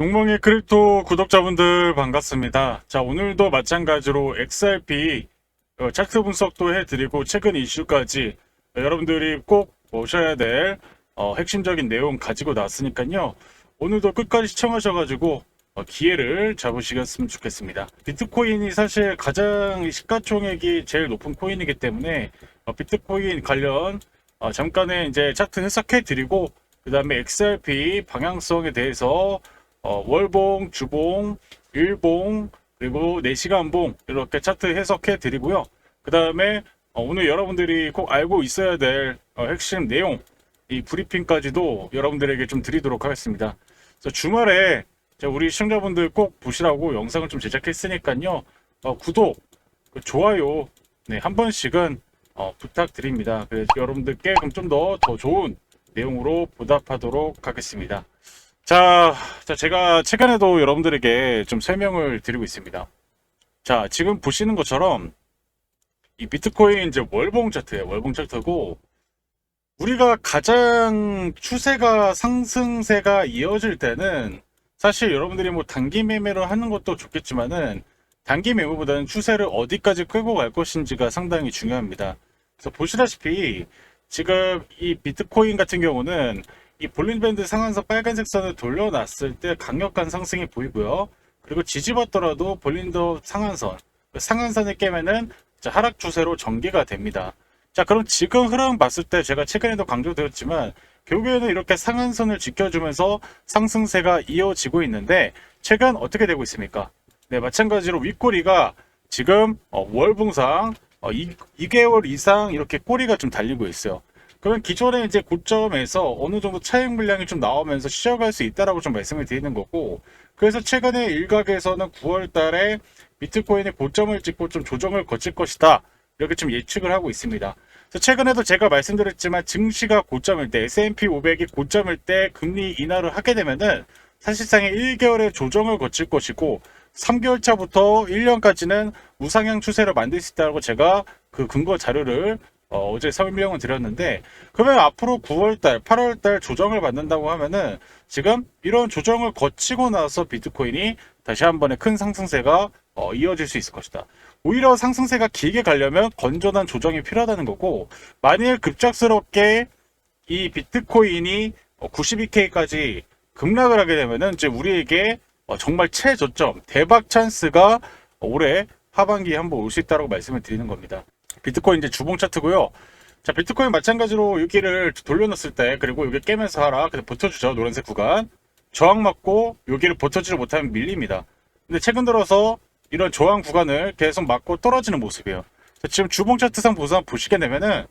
용멍의 크립토 구독자분들 반갑습니다. 자, 오늘도 마찬가지로 XRP 어, 차트 분석도 해드리고 최근 이슈까지 어, 여러분들이 꼭 보셔야 될 어, 핵심적인 내용 가지고 나왔으니까요. 오늘도 끝까지 시청하셔가지고 어, 기회를 잡으시겠으면 좋겠습니다. 비트코인이 사실 가장 이 시가총액이 제일 높은 코인이기 때문에 어, 비트코인 관련 어, 잠깐의 이제 차트 해석해 드리고 그 다음에 XRP 방향성에 대해서 어, 월봉, 주봉, 일봉, 그리고 4시간봉 이렇게 차트 해석해 드리고요. 그 다음에 오늘 여러분들이 꼭 알고 있어야 될 어, 핵심 내용 이 브리핑까지도 여러분들에게 좀 드리도록 하겠습니다. 그래서 주말에 자, 우리 시청자분들 꼭 보시라고 영상을 좀 제작했으니까요. 어, 구독, 그 좋아요 네, 한 번씩은 어, 부탁드립니다. 그래서 여러분들께 좀 더 더 좋은 내용으로 보답하도록 하겠습니다. 자, 자, 제가 최근에도 여러분들에게 좀 설명을 드리고 있습니다. 자, 지금 보시는 것처럼 이 비트코인 이제 월봉 차트예요. 월봉 차트고 우리가 가장 추세가 상승세가 이어질 때는 사실 여러분들이 뭐 단기 매매를 하는 것도 좋겠지만은 단기 매매보다는 추세를 어디까지 끌고 갈 것인지가 상당히 중요합니다. 그래서 보시다시피 지금 이 비트코인 같은 경우는 이 볼린밴드 상한선 빨간색 선을 돌려놨을 때 강력한 상승이 보이고요. 그리고 지지받더라도 볼린더 상한선, 상한선을 깨면은 자, 하락 추세로 전개가 됩니다. 자, 그럼 지금 흐름 봤을 때 제가 최근에도 강조드렸지만 결국에는 이렇게 상한선을 지켜주면서 상승세가 이어지고 있는데 최근 어떻게 되고 있습니까? 네, 마찬가지로 윗꼬리가 지금 어, 월봉상 어, 2, 2개월 이상 이렇게 꼬리가 좀 달리고 있어요. 그러면 기존에 이제 고점에서 어느 정도 차익 물량이 좀 나오면서 쉬어갈 수 있다라고 좀 말씀을 드리는 거고 그래서 최근에 일각에서는 9월 달에 비트코인의 고점을 찍고 좀 조정을 거칠 것이다 이렇게 좀 예측을 하고 있습니다. 최근에도 제가 말씀드렸지만 증시가 고점일 때 S&P 500이 고점일 때 금리 인하를 하게 되면은 사실상의 1개월의 조정을 거칠 것이고 3개월 차부터 1년까지는 우상향 추세를 만들 수 있다고 제가 그 근거 자료를 어, 제 설명을 드렸는데 그러면 앞으로 9월달, 8월달 조정을 받는다고 하면은 지금 이런 조정을 거치고 나서 비트코인이 다시 한 번의 큰 상승세가 어, 이어질 수 있을 것이다. 오히려 상승세가 길게 가려면 건전한 조정이 필요하다는 거고 만일 급작스럽게 이 비트코인이 92K까지 급락을 하게 되면은 이제 우리에게 어, 정말 최저점 대박 찬스가 올해 하반기에 한번 올 수 있다고 말씀을 드리는 겁니다. 비트코인 이제 주봉 차트고요. 자, 비트코인 마찬가지로 여기를 돌려놨을 때 그리고 여기 깨면서 하라. 그래서 버텨주죠. 노란색 구간. 저항 맞고 여기를 버텨주지 못하면 밀립니다. 근데 최근 들어서 이런 저항 구간을 계속 맞고 떨어지는 모습이에요. 자, 지금 주봉 차트상 보상 보시게 되면은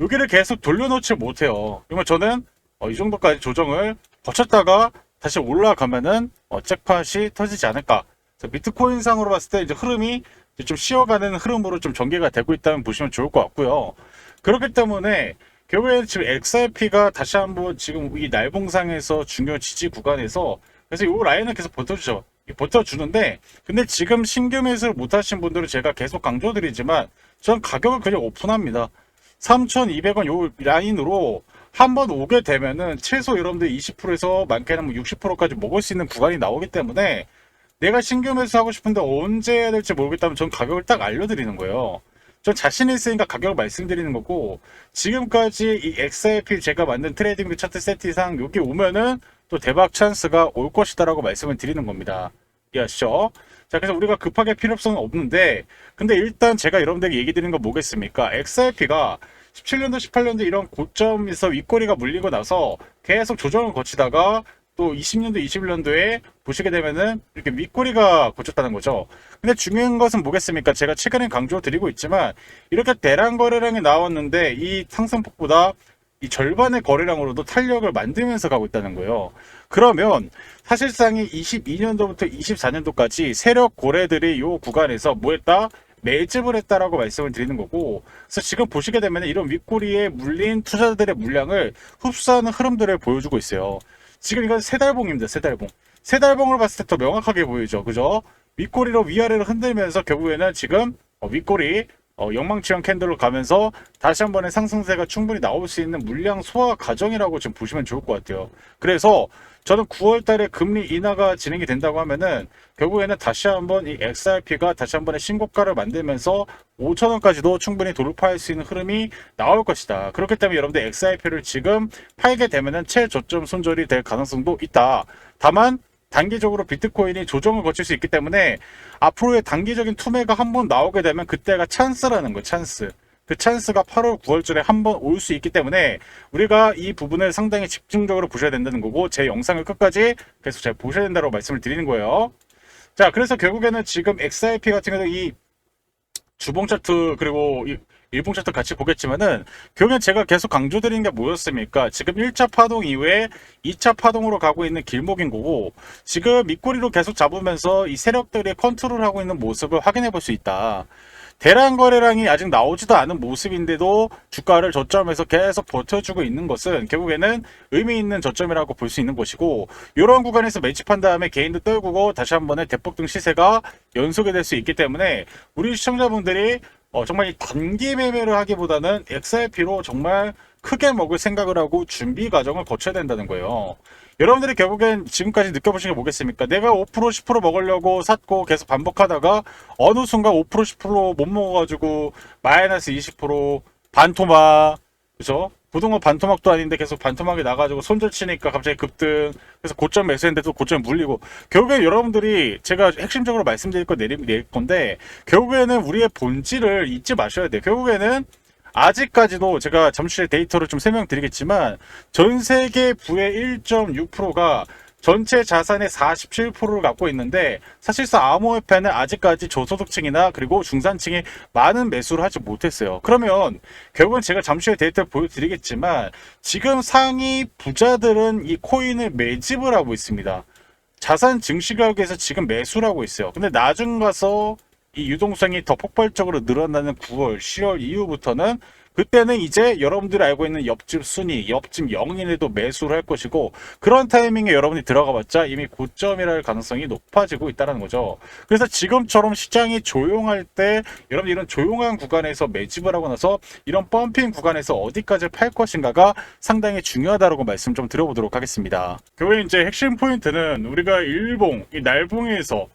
여기를 계속 돌려놓지 못해요. 그러면 저는 어, 이 정도까지 조정을 거쳤다가 다시 올라가면은 어, 잭팟이 터지지 않을까. 자, 비트코인 상으로 봤을 때 이제 흐름이 좀 쉬어가는 흐름으로 좀 전개가 되고 있다면 보시면 좋을 것 같고요. 그렇기 때문에 결국에는 지금 XRP가 다시 한번 지금 이 날봉상에서 중요 지지 구간에서 그래서 이 라인을 계속 버텨주죠. 버텨주는데 근데 지금 신규 매수를 못하신 분들은 제가 계속 강조드리지만 전 가격을 그냥 오픈합니다. 3,200원 요 라인으로 한 번 오게 되면은 최소 여러분들 20%에서 많게는 뭐 60%까지 먹을 수 있는 구간이 나오기 때문에 내가 신규 매수하고 싶은데 언제 해야 될지 모르겠다면 전 가격을 딱 알려드리는 거예요. 전 자신 있으니까 가격을 말씀드리는 거고 지금까지 이 XRP 제가 만든 트레이딩 뷰 차트 세트상 여기 오면은 또 대박 찬스가 올 것이다라고 말씀을 드리는 겁니다. 이해하시죠? 자 그래서 우리가 급하게 필요성은 없는데 근데 일단 제가 여러분들에게 얘기 드리는 건 뭐겠습니까? XRP가 17년도 18년도 이런 고점에서 윗꼬리가 물리고 나서 계속 조정을 거치다가 또 20년도 21년도에 보시게 되면은 이렇게 윗꼬리가 고쳤다는 거죠. 근데 중요한 것은 뭐겠습니까? 제가 최근에 강조 드리고 있지만 이렇게 대량 거래량이 나왔는데 이 상승폭보다 이 절반의 거래량으로도 탄력을 만들면서 가고 있다는 거예요. 그러면 사실상이 22년도부터 24년도까지 세력 고래들이 요 구간에서 뭐 했다? 매집을 했다라고 말씀을 드리는 거고 그래서 지금 보시게 되면 이런 윗꼬리에 물린 투자자들의 물량을 흡수하는 흐름들을 보여주고 있어요. 지금 이건 세 달봉입니다. 세 달봉. 세 달봉을 봤을 때 더 명확하게 보이죠. 그죠? 윗꼬리로 위아래로 흔들면서 결국에는 지금 어, 윗꼬리 어, 영망치형 캔들로 가면서 다시 한 번의 상승세가 충분히 나올 수 있는 물량 소화 과정이라고 좀 보시면 좋을 것 같아요. 그래서 저는 9월 달에 금리 인하가 진행이 된다고 하면은 결국에는 다시 한번 이 XRP가 다시 한번의 신고가를 만들면서 5천원까지도 충분히 돌파할 수 있는 흐름이 나올 것이다. 그렇기 때문에 여러분들 XRP를 지금 팔게 되면은 최저점 손절이 될 가능성도 있다. 다만 단기적으로 비트코인이 조정을 거칠 수 있기 때문에 앞으로의 단기적인 투매가 한 번 나오게 되면 그때가 찬스라는 거예요. 찬스. 그 찬스가 8월, 9월쯤에 한 번 올 수 있기 때문에 우리가 이 부분을 상당히 집중적으로 보셔야 된다는 거고 제 영상을 끝까지 계속 잘 보셔야 된다고 말씀을 드리는 거예요. 자, 그래서 결국에는 지금 XRP 같은 경우는 이 주봉 차트 그리고 이 일봉 차트 같이 보겠지만은 결국엔 제가 계속 강조드리는 게 뭐였습니까? 지금 1차 파동 이후에 2차 파동으로 가고 있는 길목인 거고 지금 밑꼬리로 계속 잡으면서 이 세력들이 컨트롤하고 있는 모습을 확인해 볼 수 있다. 대량 거래량이 아직 나오지도 않은 모습인데도 주가를 저점에서 계속 버텨주고 있는 것은 결국에는 의미 있는 저점이라고 볼 수 있는 것이고 이런 구간에서 매집한 다음에 개인도 떨구고 다시 한 번의 대폭등 시세가 연속이 될 수 있기 때문에 우리 시청자분들이 어, 정말 이 단기 매매를 하기보다는 XRP로 정말 크게 먹을 생각을 하고 준비 과정을 거쳐야 된다는 거예요. 여러분들이 결국엔 지금까지 느껴보신 게 뭐겠습니까? 내가 5% 10% 먹으려고 샀고 계속 반복하다가 어느 순간 5% 10%못 먹어가지고 마이너스 20% 반토막 그죠? 부동산 반토막도 아닌데 계속 반토막이 나가지고 손절 치니까 갑자기 급등 그래서 고점 매수했는데도 고점 물리고 결국에 여러분들이 제가 핵심적으로 말씀드릴 거낼 건데 결국에는 우리의 본질을 잊지 마셔야 돼요. 결국에는 아직까지도 제가 잠시 데이터를 좀 설명드리겠지만 전 세계 부의 1.6%가 전체 자산의 47%를 갖고 있는데 사실상 암호화폐는 아직까지 저소득층이나 그리고 중산층이 많은 매수를 하지 못했어요. 그러면 결국은 제가 잠시 후에 데이터를 보여드리겠지만 지금 상위 부자들은 이 코인을 매집을 하고 있습니다. 자산 증시 가격에서 지금 매수를 하고 있어요. 근데 나중 가서 이 유동성이 더 폭발적으로 늘어나는 9월, 10월 이후부터는 그때는 이제 여러분들이 알고 있는 옆집 순위, 옆집 영인에도 매수를 할 것이고 그런 타이밍에 여러분이 들어가 봤자 이미 고점이랄 가능성이 높아지고 있다는 거죠. 그래서 지금처럼 시장이 조용할 때 여러분 이런 조용한 구간에서 매집을 하고 나서 이런 펌핑 구간에서 어디까지 팔 것인가가 상당히 중요하다고 말씀 좀 드려보도록 하겠습니다. 결국에 이제 핵심 포인트는 우리가 일봉, 이 날봉에서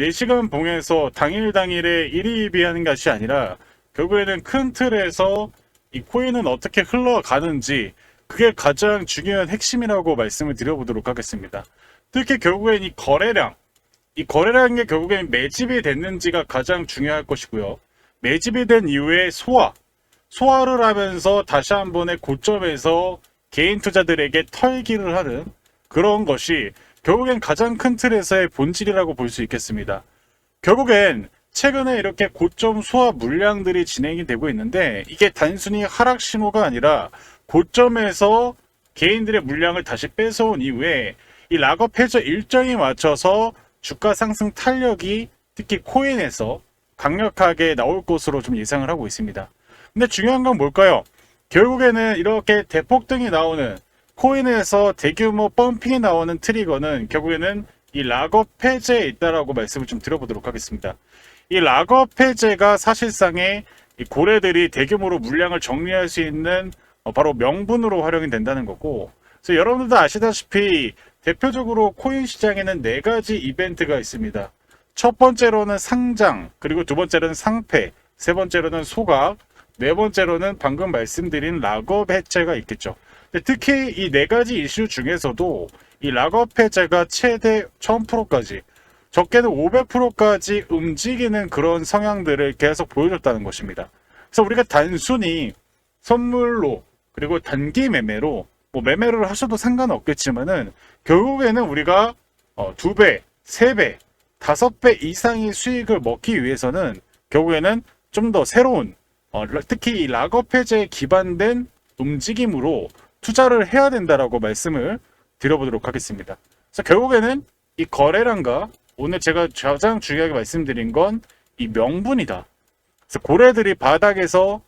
4시간 봉에서 당일 당일에 1위입이 하는 것이 아니라 결국에는 큰 틀에서 이 코인은 어떻게 흘러가는지 그게 가장 중요한 핵심이라고 말씀을 드려보도록 하겠습니다. 특히 결국엔 이 거래량, 이 거래량이 결국엔 매집이 됐는지가 가장 중요할 것이고요. 매집이 된 이후에 소화, 소화를 하면서 다시 한 번의 고점에서 개인 투자들에게 털기를 하는 그런 것이 결국엔 가장 큰 틀에서의 본질이라고 볼 수 있겠습니다. 결국엔 최근에 이렇게 고점 소화 물량들이 진행이 되고 있는데 이게 단순히 하락 신호가 아니라 고점에서 개인들의 물량을 다시 뺏어온 이후에 이 락업 해저 일정에 맞춰서 주가 상승 탄력이 특히 코인에서 강력하게 나올 것으로 좀 예상을 하고 있습니다. 근데 중요한 건 뭘까요? 결국에는 이렇게 대폭등이 나오는 코인에서 대규모 펌핑이 나오는 트리거는 결국에는 이 락업 해제에 있다라고 말씀을 좀 드려보도록 하겠습니다. 이 락업 해제가 사실상의 이 고래들이 대규모로 물량을 정리할 수 있는 어, 바로 명분으로 활용이 된다는 거고 그래서 여러분들도 아시다시피 대표적으로 코인 시장에는 네 가지 이벤트가 있습니다. 첫 번째로는 상장, 그리고 두 번째로는 상패, 세 번째로는 소각, 네 번째로는 방금 말씀드린 락업 해체가 있겠죠. 특히 이 네 가지 이슈 중에서도 이 락업 해제가 최대 1000%까지 적게는 500%까지 움직이는 그런 성향들을 계속 보여줬다는 것입니다. 그래서 우리가 단순히 선물로 그리고 단기 매매로 뭐 매매를 하셔도 상관없겠지만은 결국에는 우리가 어, 두 배, 세 배, 다섯 배 이상의 수익을 먹기 위해서는 결국에는 좀 더 새로운 어, 특히 이 락업 해제에 기반된 움직임으로 투자를 해야 된다라고 말씀을 드려보도록 하겠습니다. 그래서 결국에는 이 거래량과 오늘 제가 가장 중요하게 말씀드린 건 이 명분이다. 그래서 고래들이 바닥에서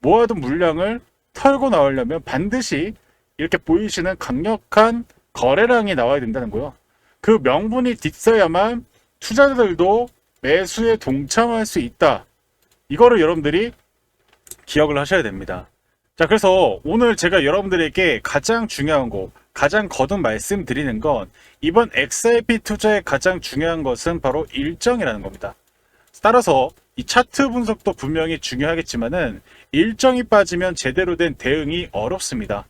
모아둔 물량을 털고 나오려면 반드시 이렇게 보이시는 강력한 거래량이 나와야 된다는 거예요. 그 명분이 있어야만 투자자들도 매수에 동참할 수 있다. 이거를 여러분들이 기억을 하셔야 됩니다. 자, 그래서 오늘 제가 여러분들에게 가장 중요한 거, 가장 거듭 말씀드리는 건 이번 XRP 투자의 가장 중요한 것은 바로 일정이라는 겁니다. 따라서 이 차트 분석도 분명히 중요하겠지만은 일정이 빠지면 제대로 된 대응이 어렵습니다.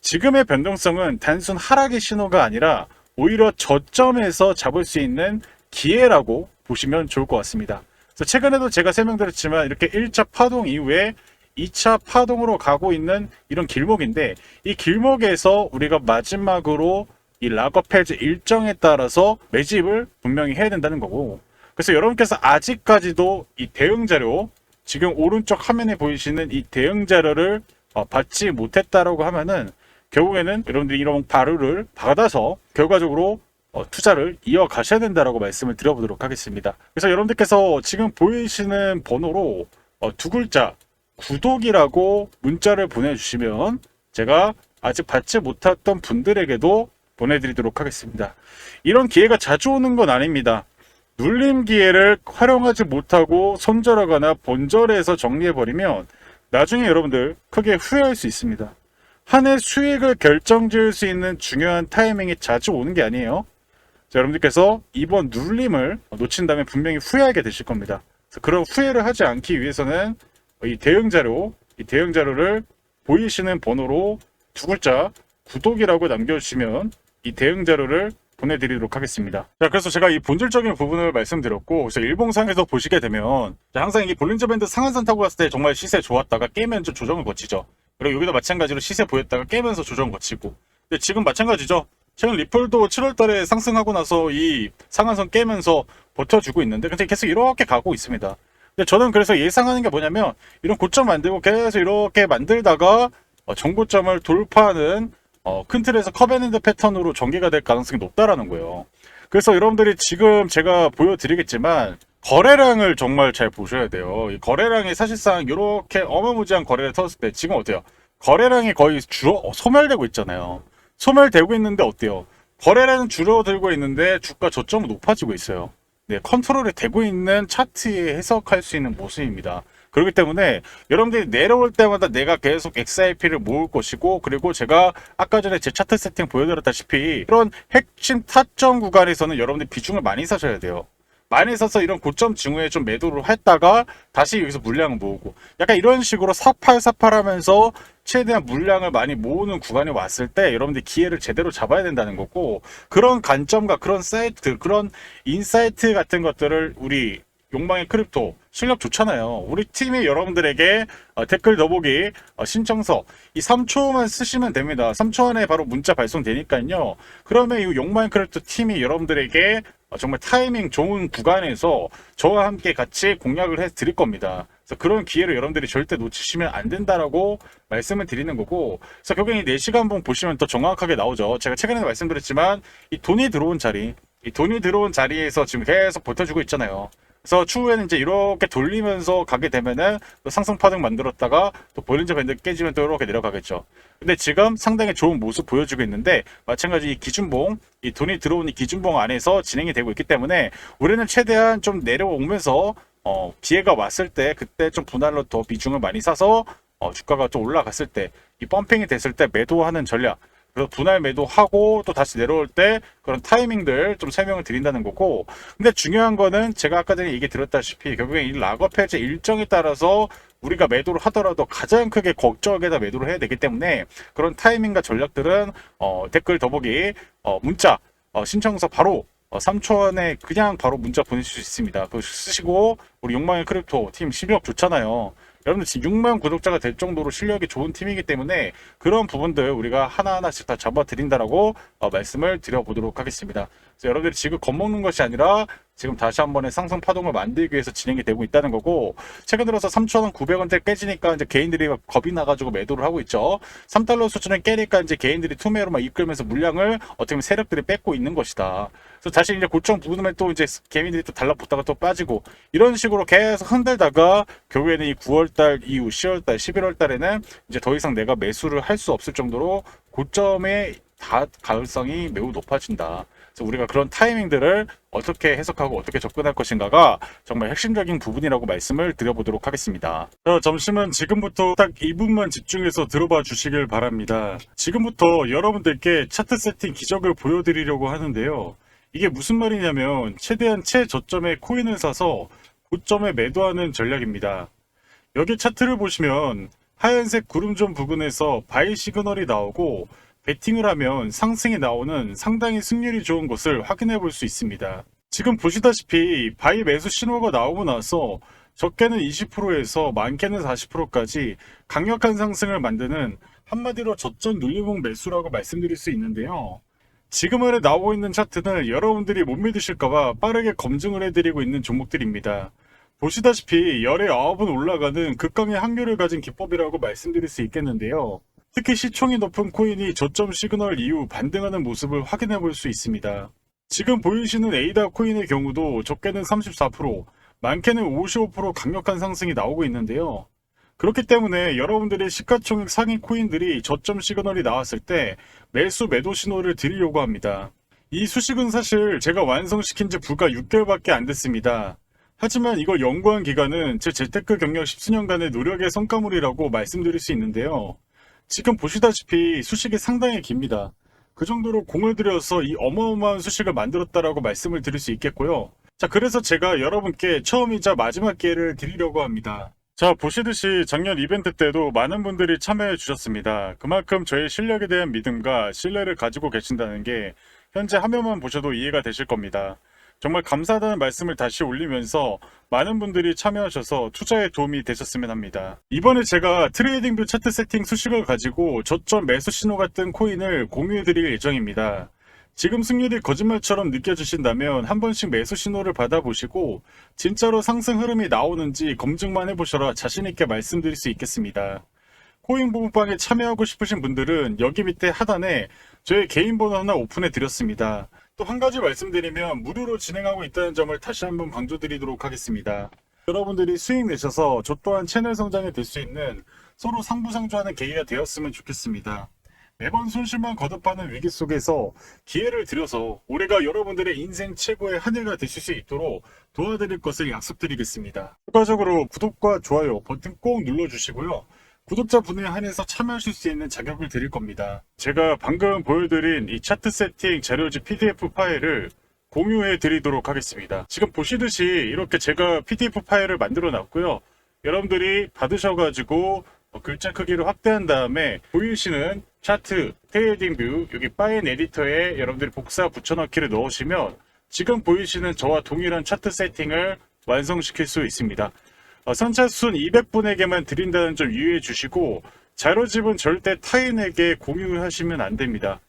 지금의 변동성은 단순 하락의 신호가 아니라 오히려 저점에서 잡을 수 있는 기회라고 보시면 좋을 것 같습니다. 그래서 최근에도 제가 설명드렸지만 이렇게 1차 파동 이후에 2차 파동으로 가고 있는 이런 길목인데 이 길목에서 우리가 마지막으로 이 락업해즈 일정에 따라서 매집을 분명히 해야 된다는 거고 그래서 여러분께서 아직까지도 이 대응 자료 지금 오른쪽 화면에 보이시는 이 대응 자료를 어, 받지 못했다라고 하면은 결국에는 여러분들이 이런 바루를 받아서 결과적으로 어, 투자를 이어가셔야 된다라고 말씀을 드려보도록 하겠습니다. 그래서 여러분들께서 지금 보이시는 번호로 어, 두 글자 구독이라고 문자를 보내주시면 제가 아직 받지 못했던 분들에게도 보내드리도록 하겠습니다. 이런 기회가 자주 오는 건 아닙니다. 눌림 기회를 활용하지 못하고 손절하거나 본절해서 정리해버리면 나중에 여러분들 크게 후회할 수 있습니다. 한 해 수익을 결정지을 수 있는 중요한 타이밍이 자주 오는 게 아니에요. 자, 여러분들께서 이번 눌림을 놓친다면 분명히 후회하게 되실 겁니다. 그런 후회를 하지 않기 위해서는 이 대응 자료, 이 대응 자료를 보이시는 번호로 두 글자 구독이라고 남겨주시면 이 대응 자료를 보내드리도록 하겠습니다. 자, 그래서 제가 이 본질적인 부분을 말씀드렸고, 그래서 일봉상에서 보시게 되면 자, 항상 이 볼린저 밴드 상한선 타고 갔을 때 정말 시세 좋았다가 깨면서 조정을 거치죠. 그리고 여기도 마찬가지로 시세 보였다가 깨면서 조정 거치고. 근데 지금 마찬가지죠. 최근 리플도 7월달에 상승하고 나서 이 상한선 깨면서 버텨주고 있는데, 근데 계속 이렇게 가고 있습니다. 근데 저는 그래서 예상하는 게 뭐냐면 이런 고점 만들고 계속 이렇게 만들다가 어, 정고점을 돌파하는 어, 큰 틀에서 커베넌트 패턴으로 전개가 될 가능성이 높다라는 거예요. 그래서 여러분들이 지금 제가 보여드리겠지만 거래량을 정말 잘 보셔야 돼요. 이 거래량이 사실상 이렇게 어마무지한 거래를 터졌을 때 지금 어때요? 거래량이 거의 줄어 어, 소멸되고 있잖아요. 소멸되고 있는데 어때요? 거래량은 줄어들고 있는데 주가 저점은 높아지고 있어요. 네, 컨트롤이 되고 있는 차트에 해석할 수 있는 모습입니다. 그렇기 때문에 여러분들이 내려올 때마다 내가 계속 XIP를 모을 것이고 그리고 제가 아까 전에 제 차트 세팅 보여드렸다시피 이런 핵심 타점 구간에서는 여러분들 비중을 많이 사셔야 돼요. 많이 사서 이런 고점 징후에 좀 매도를 했다가 다시 여기서 물량을 모으고 약간 이런 식으로 사팔사팔 하면서 최대한 물량을 많이 모으는 구간이 왔을 때 여러분들 기회를 제대로 잡아야 된다는 거고 그런 관점과 그런 사이트 그런 인사이트 같은 것들을 우리 욕망의 크립토 실력 좋잖아요. 우리 팀이 여러분들에게 어, 댓글 더보기 어, 신청서 이 3초만 쓰시면 됩니다. 3초 안에 바로 문자 발송되니까요. 그러면 이 욕망의 크립토 팀이 여러분들에게 어, 정말 타이밍 좋은 구간에서 저와 함께 같이 공략을 해 드릴 겁니다. 그래서 그런 기회를 여러분들이 절대 놓치시면 안 된다라고 말씀을 드리는 거고, 그래서 결국에 이 4시간 한번 보시면 더 정확하게 나오죠. 제가 최근에 말씀드렸지만 이 돈이 들어온 자리, 이 돈이 들어온 자리에서 지금 계속 버텨주고 있잖아요. 그래서 추후에는 이제 이렇게 돌리면서 가게 되면은 또 상승 파동 만들었다가 또 볼린저 밴드 깨지면 또 이렇게 내려가겠죠. 근데 지금 상당히 좋은 모습 보여주고 있는데 마찬가지 이 기준봉, 이 돈이 들어온 이 기준봉 안에서 진행이 되고 있기 때문에 우리는 최대한 좀 내려오면서 어, 기회가 왔을 때 그때 좀 분할로 더 비중을 많이 사서 어, 주가가 좀 올라갔을 때 이 펌핑이 됐을 때 매도하는 전략 그래서 분할 매도하고 또 다시 내려올 때 그런 타이밍들 좀 설명을 드린다는 거고 근데 중요한 거는 제가 아까 전에 얘기 드렸다시피 결국에 이 락업 해제 일정에 따라서 우리가 매도를 하더라도 가장 크게 걱정에다 매도를 해야 되기 때문에 그런 타이밍과 전략들은 어, 댓글 더보기 어, 문자 어, 신청서 바로 어, 3초 안에 그냥 바로 문자 보내실 수 있습니다. 그거 쓰시고 우리 욕망의 크립토 팀 실력 좋잖아요. 여러분들 지금 6만 구독자가 될 정도로 실력이 좋은 팀이기 때문에 그런 부분들 우리가 하나하나씩 다 잡아드린다라고 어, 말씀을 드려보도록 하겠습니다. 그래서 여러분들이 지금 겁먹는 것이 아니라 지금 다시 한 번의 상승 파동을 만들기 위해서 진행이 되고 있다는 거고 최근 들어서 3,900원대 깨지니까 이제 개인들이 막 겁이 나가지고 매도를 하고 있죠. 3달러 수준을 깨니까 이제 개인들이 투매로만 이끌면서 물량을 어떻게 보면 세력들이 뺏고 있는 것이다. 그래서 다시 이제 고점 부근에 또 이제 개인들이 또 달라붙다가 또 빠지고 이런 식으로 계속 흔들다가 결국에는 이 9월달 이후 10월달, 11월달에는 이제 더 이상 내가 매수를 할 수 없을 정도로 고점의 다 가능성이 매우 높아진다. 그래서 우리가 그런 타이밍들을 어떻게 해석하고 어떻게 접근할 것인가가 정말 핵심적인 부분이라고 말씀을 드려보도록 하겠습니다. 자, 점심은 지금부터 딱 2분만 집중해서 들어봐 주시길 바랍니다. 지금부터 여러분들께 차트 세팅 기적을 보여드리려고 하는데요. 이게 무슨 말이냐면 최대한 최저점에 코인을 사서 고점에 매도하는 전략입니다. 여기 차트를 보시면 하얀색 구름존 부근에서 바이 시그널이 나오고 베팅을 하면 상승이 나오는 상당히 승률이 좋은 것을 확인해 볼 수 있습니다. 지금 보시다시피 바이 매수 신호가 나오고 나서 적게는 20%에서 많게는 40%까지 강력한 상승을 만드는 한마디로 저점 눌림목 매수라고 말씀드릴 수 있는데요. 지금 안에 나오고 있는 차트는 여러분들이 못 믿으실까봐 빠르게 검증을 해드리고 있는 종목들입니다. 보시다시피 열의 아홉은 올라가는 극강의 확률을 가진 기법이라고 말씀드릴 수 있겠는데요. 특히 시총이 높은 코인이 저점 시그널 이후 반등하는 모습을 확인해 볼 수 있습니다. 지금 보이시는 에이다 코인의 경우도 적게는 34%, 많게는 55% 강력한 상승이 나오고 있는데요. 그렇기 때문에 여러분들의 시가총액 상위 코인들이 저점 시그널이 나왔을 때 매수 매도 신호를 드리려고 합니다. 이 수식은 사실 제가 완성시킨 지 불과 6개월밖에 안 됐습니다. 하지만 이걸 연구한 기간은 제 재테크 경력 10수년간의 노력의 성과물이라고 말씀드릴 수 있는데요. 지금 보시다시피 수식이 상당히 깁니다. 그 정도로 공을 들여서 이 어마어마한 수식을 만들었다라고 말씀을 드릴 수 있겠고요. 자, 그래서 제가 여러분께 처음이자 마지막 기회를 드리려고 합니다. 자, 보시듯이 작년 이벤트 때도 많은 분들이 참여해 주셨습니다. 그만큼 저의 실력에 대한 믿음과 신뢰를 가지고 계신다는 게 현재 화면만 보셔도 이해가 되실 겁니다. 정말 감사하다는 말씀을 다시 올리면서 많은 분들이 참여하셔서 투자에 도움이 되셨으면 합니다. 이번에 제가 트레이딩뷰 차트 세팅 수식을 가지고 저점 매수 신호 같은 코인을 공유해 드릴 예정입니다. 지금 승률이 거짓말처럼 느껴지신다면 한 번씩 매수 신호를 받아보시고 진짜로 상승 흐름이 나오는지 검증만 해보셔라 자신있게 말씀드릴 수 있겠습니다. 코인 부부방에 참여하고 싶으신 분들은 여기 밑에 하단에 저의 개인 번호 하나 오픈해 드렸습니다. 또 한 가지 말씀드리면 무료로 진행하고 있다는 점을 다시 한번 강조드리도록 하겠습니다. 여러분들이 수익 내셔서 저 또한 채널 성장에 될 수 있는 서로 상부상조하는 계기가 되었으면 좋겠습니다. 매번 손실만 거듭하는 위기 속에서 기회를 드려서 올해가 여러분들의 인생 최고의 한 해가 되실 수 있도록 도와드릴 것을 약속드리겠습니다. 추가적으로 구독과 좋아요 버튼 꼭 눌러주시고요. 구독자분에 한해서 참여하실 수 있는 자격을 드릴 겁니다. 제가 방금 보여드린 이 차트 세팅 자료지 PDF 파일을 공유해 드리도록 하겠습니다. 지금 보시듯이 이렇게 제가 PDF 파일을 만들어 놨고요. 여러분들이 받으셔가지고 어, 글자 크기를 확대한 다음에 보이시는 차트, 트레이딩 뷰, 여기 파인 에디터에 여러분들이 복사 붙여넣기를 넣으시면 지금 보이시는 저와 동일한 차트 세팅을 완성시킬 수 있습니다. 어, 선착순 200분에게만 드린다는 점 유의해 주시고 자료집은 절대 타인에게 공유하시면 안 됩니다.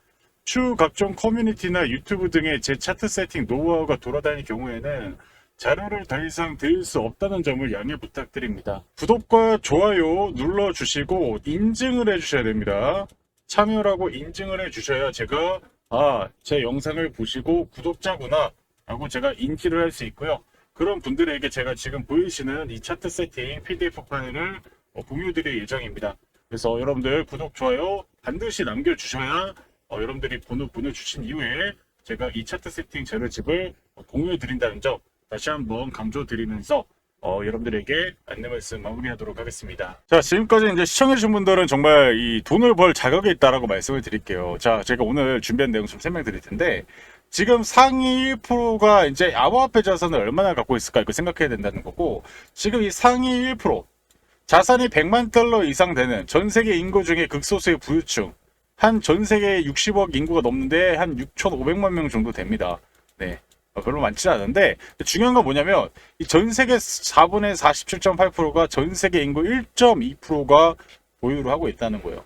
추후 각종 커뮤니티나 유튜브 등의 제 차트 세팅 노하우가 돌아다닐 경우에는 자료를 더 이상 드릴 수 없다는 점을 양해 부탁드립니다. 구독과 좋아요 눌러주시고 인증을 해주셔야 됩니다. 참여라고 인증을 해주셔야 제가 아, 제 영상을 보시고 구독자구나 라고 제가 인지를 할 수 있고요. 그런 분들에게 제가 지금 보이시는 이 차트 세팅 PDF 파일을 어, 공유드릴 예정입니다. 그래서 여러분들 구독, 좋아요 반드시 남겨주셔야 어, 여러분들이 번호 보내주신 이후에 제가 이 차트 세팅 자료집을 어, 공유해드린다는 점 다시 한번 강조드리면서 어, 여러분들에게 안내 말씀 마무리하도록 하겠습니다. 자, 지금까지 이제 시청해주신 분들은 정말 이 돈을 벌 자격이 있다라고 말씀을 드릴게요. 자, 제가 오늘 준비한 내용 좀 설명드릴 텐데, 지금 상위 1%가 이제 암호화폐 자산을 얼마나 갖고 있을까 이거 생각해야 된다는 거고, 지금 이 상위 1%, 자산이 100만 달러 이상 되는 전 세계 인구 중에 극소수의 부유층, 한 전 세계 60억 인구가 넘는데 한 6,500만 명 정도 됩니다. 네. 어, 별로 많지 않은데 중요한 건 뭐냐면 이 전 세계 4분의 47.8%가 전 세계 인구 1.2%가 보유를 하고 있다는 거예요.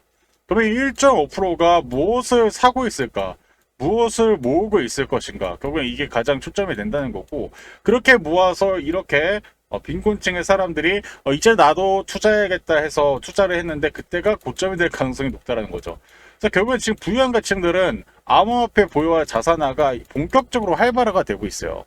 그러면 이 1.5%가 무엇을 사고 있을까? 무엇을 모으고 있을 것인가? 결국엔 이게 가장 초점이 된다는 거고 그렇게 모아서 이렇게 어, 빈곤층의 사람들이 어, 이제 나도 투자해야겠다 해서 투자를 했는데 그때가 고점이 될 가능성이 높다라는 거죠. 그래서 결국엔 지금 부유한 가층들은 암호화폐 보유와 자산화가 본격적으로 활발화가 되고 있어요.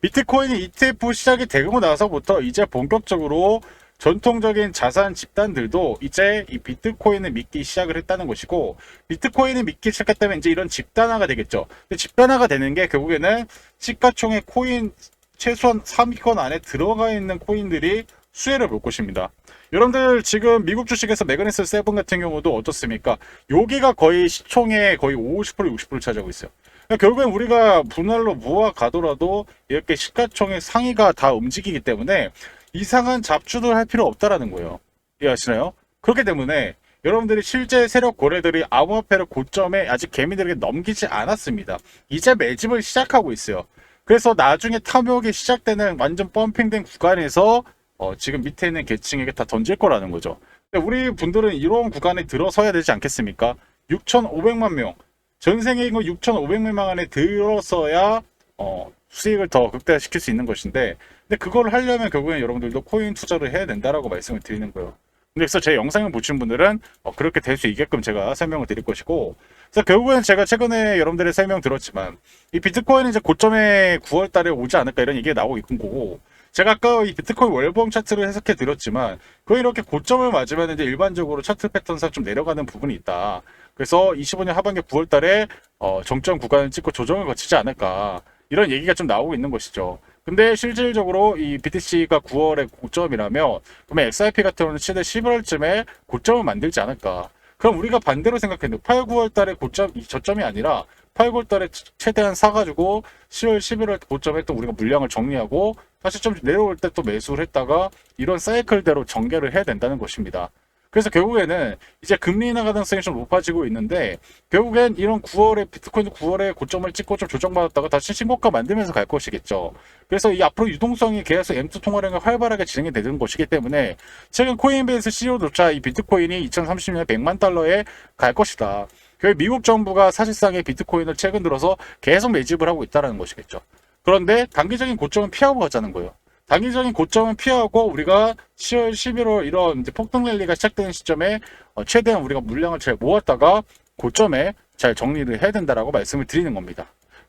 비트코인이 ETF 시작이 되고 나서부터 이제 본격적으로 전통적인 자산 집단들도 이제 이 비트코인을 믿기 시작을 했다는 것이고 비트코인을 믿기 시작했다면 이제 이런 집단화가 되겠죠. 근데 집단화가 되는 게 결국에는 시가총액 코인 최소한 3위권 안에 들어가 있는 코인들이 수혜를 볼 것입니다. 여러분들 지금 미국 주식에서 매그네스 세븐 같은 경우도 어떻습니까? 여기가 거의 시총의 거의 50% 60%를 차지하고 있어요. 그러니까 결국엔 우리가 분할로 모아 가더라도 이렇게 시가총액 상위가 다 움직이기 때문에 이상한 잡주들 할 필요 없다라는 거예요. 이해하시나요? 그렇기 때문에 여러분들이 실제 세력 거래들이 암호화폐를 고점에 아직 개미들에게 넘기지 않았습니다. 이제 매집을 시작하고 있어요. 그래서 나중에 탐욕이 시작되는 완전 펌핑된 구간에서 어, 지금 밑에 있는 계층에게 다 던질 거라는 거죠. 근데 우리 분들은 이런 구간에 들어서야 되지 않겠습니까? 6,500만 명, 전생에 인구 6,500명 안에 들어서야 어, 수익을 더 극대화시킬 수 있는 것인데, 근데 그걸 하려면 결국엔 여러분들도 코인 투자를 해야 된다라고 말씀을 드리는 거예요. 그래서 제 영상을 보신 분들은 어, 그렇게 될 수 있게끔 제가 설명을 드릴 것이고, 그래서 결국엔 제가 최근에 여러분들의 설명 들었지만, 이 비트코인은 이제 고점에 9월 달에 오지 않을까 이런 얘기가 나오고 있는 거고, 제가 아까 이 비트코인 월봉 차트를 해석해 드렸지만, 거의 이렇게 고점을 맞으면 이제 일반적으로 차트 패턴상 좀 내려가는 부분이 있다. 그래서 25년 하반기 9월 달에 어, 정점 구간을 찍고 조정을 거치지 않을까. 이런 얘기가 좀 나오고 있는 것이죠. 근데 실질적으로 이 BTC가 9월에 고점이라면 그러면 XRP 같은 경우는 최대 11월쯤에 고점을 만들지 않을까. 그럼 우리가 반대로 생각했는데 8, 9월 달에 고점 이 저점이 아니라 8, 9월 달에 최대한 사가지고 10월, 11월 고점에 또 우리가 물량을 정리하고 다시 좀 내려올 때 또 매수를 했다가 이런 사이클대로 전개를 해야 된다는 것입니다. 그래서 결국에는 이제 금리 인하 가능성이 좀 높아지고 있는데 결국엔 이런 9월에 비트코인 9월에 고점을 찍고 좀 조정받았다가 다시 신고가 만들면서 갈 것이겠죠. 그래서 이 앞으로 유동성이 계속 M2 통화량이 활발하게 진행이 되는 것이기 때문에 최근 코인베이스 CEO조차 이 비트코인이 2030년 100만 달러에 갈 것이다. 그 미국 정부가 사실상의 비트코인을 최근 들어서 계속 매집을 하고 있다는 것이겠죠. 그런데 단기적인 고점은 피하고 가자는 거예요. 단기적인 고점은 피하고 우리가 10월, 11월 이런 폭등 랠리가 시작되는 시점에 어, 최대한 우리가 물량을 잘 모았다가 고점에 잘 정리를 해야 된다라고 말씀을 드리는 겁니다.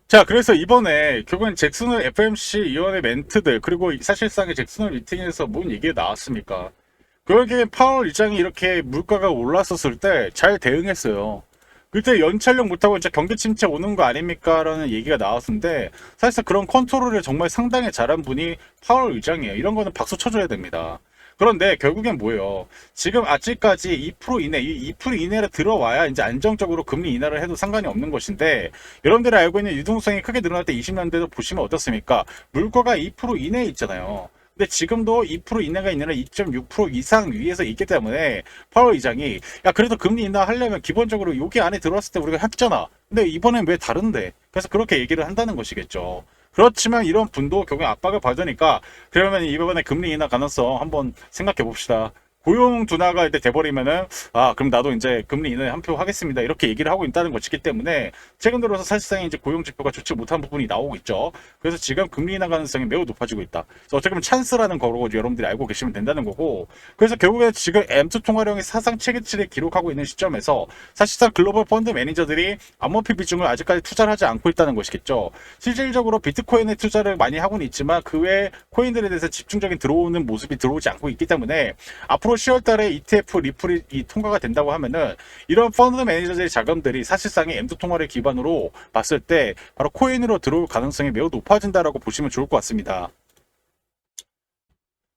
자, 그래서 이번에 결국엔 잭슨홀 FMC 위원회 멘트들 그리고 사실상의 잭슨홀 미팅에서 뭔 얘기가 나왔습니까? 결국엔 파월 의장이 이렇게 물가가 올랐었을 때 잘 대응했어요. 그때 연착륙 못하고 진짜 경기 침체 오는 거 아닙니까? 라는 얘기가 나왔는데 사실상 그런 컨트롤을 정말 상당히 잘한 분이 파월 의장이에요. 이런 거는 박수 쳐줘야 됩니다. 그런데 결국엔 뭐예요? 지금 아직까지 2% 이내, 이2% 이내로 들어와야 이제 안정적으로 금리 인하를 해도 상관이 없는 것인데 여러분들이 알고 있는 유동성이 크게 늘어날 때 20년대도 보시면 어떻습니까? 물가가 2% 이내에 있잖아요. 근데 지금도 2% 이내가 있느라 2.6% 이상 위에서 있기 때문에 파월 의장이 야 그래도 금리 인하 하려면 기본적으로 여기 안에 들어왔을 때 우리가 했잖아. 근데 이번엔 왜 다른데? 그래서 그렇게 얘기를 한다는 것이겠죠. 그렇지만 이런 분도 결국 압박을 받으니까 그러면 이번에 금리 인하 가능성 한번 생각해 봅시다. 고용 둔화가 이제 돼버리면은 아 그럼 나도 이제 금리 인하에 한 표 하겠습니다 이렇게 얘기를 하고 있다는 것이기 때문에 최근 들어서 사실상 이제 고용 지표가 좋지 못한 부분이 나오고 있죠. 그래서 지금 금리 인하 가능성이 매우 높아지고 있다. 그래서 어떻게 보면 찬스라는 거로 여러분들이 알고 계시면 된다는 거고 그래서 결국에 지금 M2 통화량이 사상 최고치를 기록하고 있는 시점에서 사실상 글로벌 펀드 매니저들이 암호피 비중을 아직까지 투자를 하지 않고 있다는 것이겠죠. 실질적으로 비트코인에 투자를 많이 하고는 있지만 그 외 코인들에 대해서 집중적인 들어오는 모습이 들어오지 않고 있기 때문에 앞으로 10월 달에 ETF 리플이 이 통과가 된다고 하면은 이런 펀드 매니저들의 자금들이 사실상의 M2 통화를 기반으로 봤을 때 바로 코인으로 들어올 가능성이 매우 높아진다라고 보시면 좋을 것 같습니다.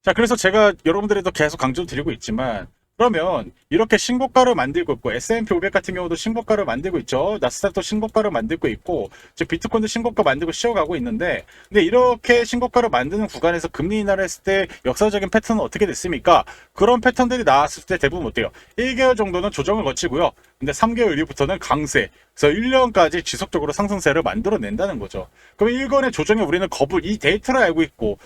자, 그래서 제가 여러분들에도 계속 강조드리고 있지만 그러면 이렇게 신고가를 만들고 있고 S&P 500 같은 경우도 신고가를 만들고 있죠. 나스닥도 신고가를 만들고 있고 즉 비트코인도 신고가 만들고 쉬어가고 있는데 근데 이렇게 신고가를 만드는 구간에서 금리 인하를 했을 때 역사적인 패턴은 어떻게 됐습니까? 그런 패턴들이 나왔을 때 대부분 어때요? 1개월 정도는 조정을 거치고요. 근데 3개월 이후부터는 강세. 그래서 1년까지 지속적으로 상승세를 만들어낸다는 거죠. 그럼 1건의 조정에 우리는 겁을 이 데이터를 알고 있고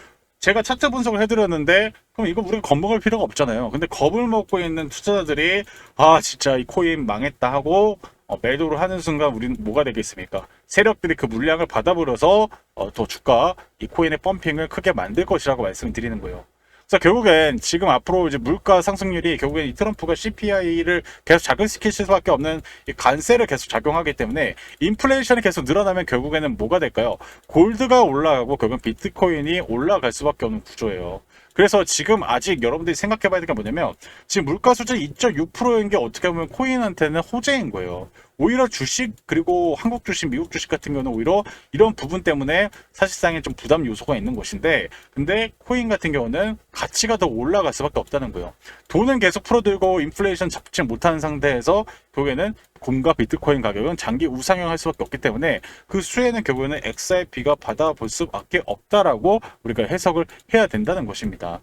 제가 차트 분석을 해드렸는데 그럼 이거 우리가 겁먹을 필요가 없잖아요. 근데 겁을 먹고 있는 투자자들이 아 진짜 이 코인 망했다 하고 어, 매도를 하는 순간 우리는 뭐가 되겠습니까? 세력들이 그 물량을 받아버려서 어, 더 주가 이 코인의 펌핑을 크게 만들 것이라고 말씀을 드리는 거예요. 그래서 결국엔 지금 앞으로 이제 물가 상승률이 결국엔 이 트럼프가 CPI를 계속 자극시킬 수밖에 없는 이 관세를 계속 작용하기 때문에 인플레이션이 계속 늘어나면 결국에는 뭐가 될까요? 골드가 올라가고 결국 비트코인이 올라갈 수밖에 없는 구조예요. 그래서 지금 아직 여러분들이 생각해 봐야 될 게 뭐냐면 지금 물가 수준 2.6%인 게 어떻게 보면 코인한테는 호재인 거예요. 오히려 주식 그리고 한국 주식, 미국 주식 같은 경우는 오히려 이런 부분 때문에 사실상의 좀 부담 요소가 있는 것인데 근데 코인 같은 경우는 가치가 더 올라갈 수밖에 없다는 거예요. 돈은 계속 풀어들고 인플레이션 잡지 못하는 상태에서 결국에는 곰과 비트코인 가격은 장기 우상향할 수밖에 없기 때문에 그 수혜는 결국에는 XRP가 받아볼 수밖에 없다라고 우리가 해석을 해야 된다는 것입니다.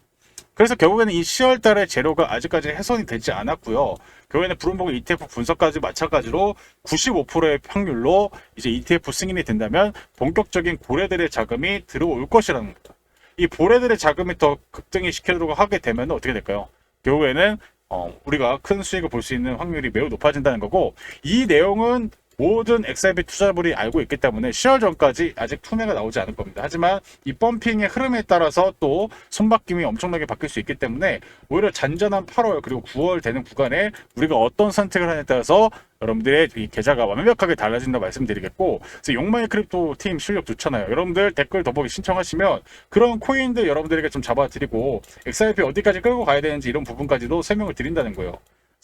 그래서 결국에는 이 10월 달에 재료가 아직까지 해소이 되지 않았고요. 결국에는 브룸버그 ETF 분석까지 마찬가지로 95%의 확률로 이제 ETF 승인이 된다면 본격적인 고래들의 자금이 들어올 것이라는 겁니다. 이 고래들의 자금이 더 급등이 시키도록 하게 되면 어떻게 될까요? 결국에는 어, 우리가 큰 수익을 볼 수 있는 확률이 매우 높아진다는 거고 이 내용은 모든 XRP 투자자들이 알고 있기 때문에 10월 전까지 아직 투매가 나오지 않을 겁니다. 하지만 이 펌핑의 흐름에 따라서 또 손바뀜이 엄청나게 바뀔 수 있기 때문에 오히려 잔잔한 8월 그리고 9월 되는 구간에 우리가 어떤 선택을 하냐에 따라서 여러분들의 이 계좌가 완벽하게 달라진다 말씀드리겠고 용마의 크립토 팀 실력 좋잖아요. 여러분들 댓글 더보기 신청하시면 그런 코인들 여러분들에게 좀 잡아드리고 XRP 어디까지 끌고 가야 되는지 이런 부분까지도 설명을 드린다는 거예요.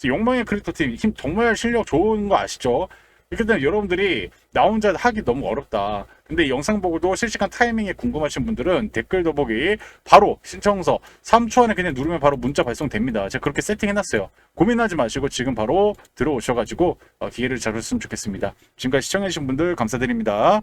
용마의 크립토 팀 힘 정말 실력 좋은 거 아시죠? 이렇게 되면 여러분들이 나 혼자 하기 너무 어렵다. 근데 이 영상 보고도 실시간 타이밍에 궁금하신 분들은 댓글 더보기 바로 신청서 3초 안에 그냥 누르면 바로 문자 발송됩니다. 제가 그렇게 세팅해놨어요. 고민하지 마시고 지금 바로 들어오셔가지고 어, 기회를 잡으셨으면 좋겠습니다. 지금까지 시청해주신 분들 감사드립니다.